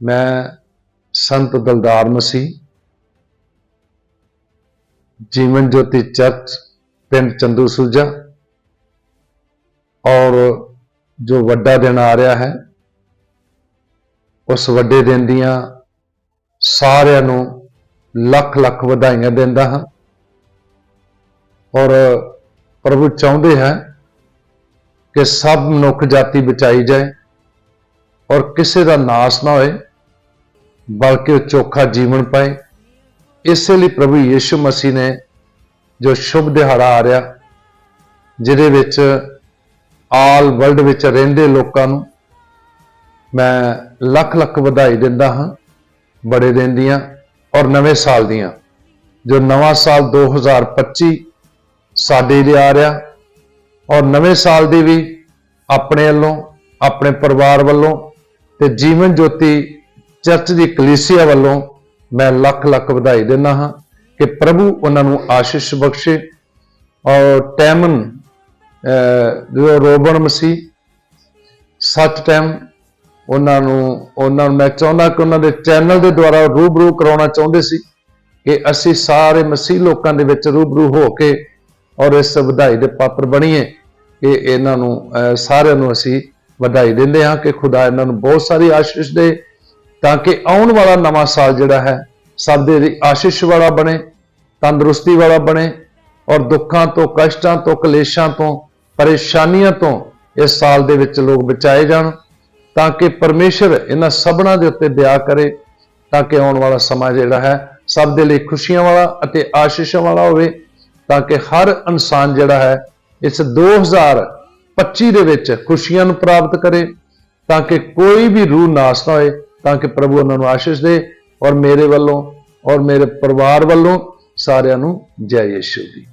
ਮੈਂ ਸੰਤ ਦਲਦਾਰ ਮਸੀਹ, ਜੀਵਨ ਜੋਤੀ ਚਰਚ, ਪਿੰਡ ਚੰਦੂ ਸੂਜਾ ਔਰ ਜੋ ਵੱਡਾ ਦਿਨ ਆ ਰਿਹਾ ਹੈ, ਉਸ ਵੱਡੇ ਦਿਨ ਦੀਆਂ ਸਾਰਿਆਂ ਨੂੰ ਲੱਖ ਲੱਖ ਵਧਾਈਆਂ ਦਿੰਦਾ ਹਾਂ। ਔਰ ਪ੍ਰਭੂ ਚਾਹੁੰਦੇ ਹੈ ਕਿ ਸਭ ਮਨੁੱਖ ਜਾਤੀ ਬਚਾਈ ਜਾਏ ਔਰ ਕਿਸੇ ਦਾ ਨਾਸ ਨਾ ਹੋਏ। ਬਲਕਿ ਉਹ ਚੋਖਾ ਜੀਵਨ ਪਾਏ। ਇਸੇ ਲਈ ਪ੍ਰਭੂ ਯੀਸ਼ੂ ਮਸੀਹ ਨੇ ਜੋ ਸ਼ੁਭ ਦਿਹਾੜਾ ਆ ਰਿਹਾ, ਜਿਹਦੇ ਵਿੱਚ ਆਲ ਵਰਲਡ ਵਿੱਚ ਰਹਿੰਦੇ ਲੋਕਾਂ ਨੂੰ ਮੈਂ ਲੱਖ ਲੱਖ ਵਧਾਈ ਦਿੰਦਾ ਹਾਂ, ਬੜੇ ਦਿਨ ਦੀਆਂ ਔਰ ਨਵੇਂ ਸਾਲ ਦੀਆਂ, ਜੋ ਨਵਾਂ ਸਾਲ 2025 ਸਾਡੇ ਲਈ ਆ ਰਿਹਾ ਔਰ ਨਵੇਂ ਸਾਲ ਦੀ ਵੀ ਆਪਣੇ ਵੱਲੋਂ, ਆਪਣੇ ਪਰਿਵਾਰ ਵੱਲੋਂ ਤੇ ਜੀਵਨ ਜੋਤੀ ਚਰਚ ਦੀ ਕਲੀਸਿਆ ਵੱਲੋਂ ਮੈਂ ਲੱਖ ਲੱਖ ਵਧਾਈ ਦਿੰਦਾ ਹਾਂ ਕਿ ਪ੍ਰਭੂ ਉਹਨਾਂ ਨੂੰ ਆਸ਼ੀਸ਼ ਬਖਸ਼ੇ ਔਰ ਟੈਮਨ ਜੋ ਰੋਬਨ ਮਸੀਹ, ਸੱਚ ਟੈਮ ਉਹਨਾਂ ਨੂੰ ਉਹਨਾਂ ਨੂੰ ਮੈਂ ਚਾਹੁੰਦਾ ਕਿ ਉਹਨਾਂ ਦੇ ਚੈਨਲ ਦੇ ਦੁਆਰਾ ਰੂਬਰੂ ਕਰਾਉਣਾ ਚਾਹੁੰਦੇ ਸੀ ਕਿ ਅਸੀਂ ਸਾਰੇ ਮਸੀਹ ਲੋਕਾਂ ਦੇ ਵਿੱਚ ਰੂਬਰੂ ਹੋ ਕੇ ਔਰ ਇਸ ਵਧਾਈ ਦੇ ਪਾਤਰ ਬਣੀਏ ਕਿ ਇਹਨਾਂ ਨੂੰ ਸਾਰਿਆਂ ਨੂੰ ਅਸੀਂ ਵਧਾਈ ਦਿੰਦੇ ਹਾਂ ਕਿ ਖੁਦਾ ਇਹਨਾਂ ਨੂੰ ਬਹੁਤ ਸਾਰੀ ਆਸ਼ੀਸ਼ ਦੇ ਤਾਂ ਕਿ ਆਉਣ ਵਾਲਾ ਨਵਾਂ ਸਾਲ ਜਿਹੜਾ ਹੈ ਸਭ ਦੇ ਲਈ ਆਸ਼ੀਸ਼ ਵਾਲਾ ਬਣੇ, ਤੰਦਰੁਸਤੀ ਵਾਲਾ ਬਣੇ ਔਰ ਦੁੱਖਾਂ ਤੋਂ, ਕਸ਼ਟਾਂ ਤੋਂ, ਕਲੇਸ਼ਾਂ ਤੋਂ, ਪਰੇਸ਼ਾਨੀਆਂ ਤੋਂ ਇਸ ਸਾਲ ਦੇ ਵਿੱਚ ਲੋਕ ਬਚਾਏ ਜਾਣ ਤਾਂ ਕਿ ਪਰਮੇਸ਼ਰ ਇਹਨਾਂ ਸਭਨਾਂ ਦੇ ਉੱਤੇ ਦਇਆ ਕਰੇ ਤਾਂ ਕਿ ਆਉਣ ਵਾਲਾ ਸਮਾਂ ਜਿਹੜਾ ਹੈ, ਸਭ ਦੇ ਲਈ ਖੁਸ਼ੀਆਂ ਵਾਲਾ ਅਤੇ ਆਸ਼ੀਸ਼ਾਂ ਵਾਲਾ ਹੋਵੇ ਤਾਂ ਕਿ ਹਰ ਇਨਸਾਨ ਜਿਹੜਾ ਹੈ, ਇਸ 2025 ਦੇ ਵਿੱਚ ਖੁਸ਼ੀਆਂ ਨੂੰ ਪ੍ਰਾਪਤ ਕਰੇ ਤਾਂ ਕਿ ਕੋਈ ਵੀ ਰੂਹ ਨਾਸ ਨਾ ਹੋਏ ਤਾਂ ਕਿ ਪ੍ਰਭੂ ਉਹਨਾਂ ਨੂੰ ਆਸ਼ੀਸ਼ ਦੇ ਔਰ ਮੇਰੇ ਵੱਲੋਂ ਔਰ ਮੇਰੇ ਪਰਿਵਾਰ ਵੱਲੋਂ ਸਾਰਿਆਂ ਨੂੰ ਜੈ ਯਿਸੂ ਦੀ।